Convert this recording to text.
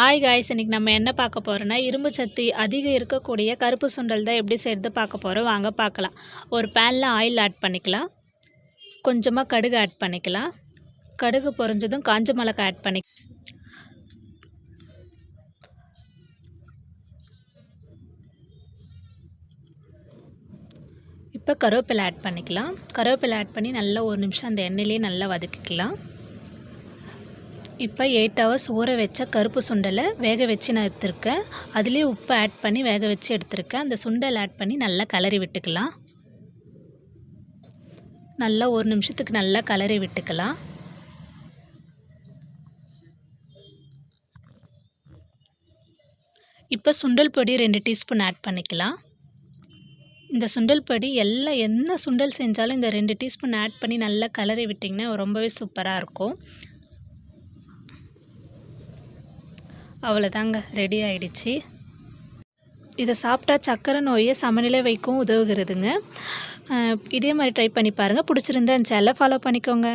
ஆய் காய்ஸ் இன்றைக்கி நம்ம என்ன பார்க்க போகிறோன்னா இரும்பு சத்து அதிகம் இருக்கக்கூடிய கருப்பு சுண்டல் தான் எப்படி செய்கிறது பார்க்க போகிறோம் வாங்க பார்க்கலாம். ஒரு பேனில் ஆயில் ஆட் பண்ணிக்கலாம். கொஞ்சமாக கடுகு ஆட் பண்ணிக்கலாம். கடுகு பொறிஞ்சதும் காஞ்ச மிளகாய் ஆட் பண்ணி இப்போ கருவேப்பிலை ஆட் பண்ணிக்கலாம். கருவேப்பிலை ஆட் பண்ணி நல்லா ஒரு நிமிஷம் அந்த எண்ணெயிலே நல்லா வதக்கிக்கலாம். இப்போ எயிட் ஹவர்ஸ் ஊற வச்ச கருப்பு சுண்டலை வேக வச்சு நான் எடுத்திருக்கேன். அதுலேயே உப்பு ஆட் பண்ணி வேக வச்சு எடுத்திருக்கேன். அந்த சுண்டல் ஆட் பண்ணி நல்லா கலரி விட்டுக்கலாம். நல்லா ஒரு நிமிஷத்துக்கு நல்லா கலரி விட்டுக்கலாம். இப்போ சுண்டல் பொடி ரெண்டு டீஸ்பூன் ஆட் பண்ணிக்கலாம். இந்த சுண்டல் பொடி எல்லாம் என்ன சுண்டல் செஞ்சாலும் இந்த ரெண்டு டீஸ்பூன் ஆட் பண்ணி நல்லா கலரி விட்டிங்கன்னா ரொம்பவே சூப்பராக இருக்கும். அவ்வளோதாங்க ரெடி ஆயிடுச்சு. இதை சாப்பிட்டா சக்கரை நோயை சமநிலை வைக்கும் உதவுகிறதுங்க. இதே மாதிரி ட்ரை பண்ணி பாருங்கள் பிடிச்சிருந்தா இந்த சேனலை ஃபாலோ பண்ணிக்கோங்க.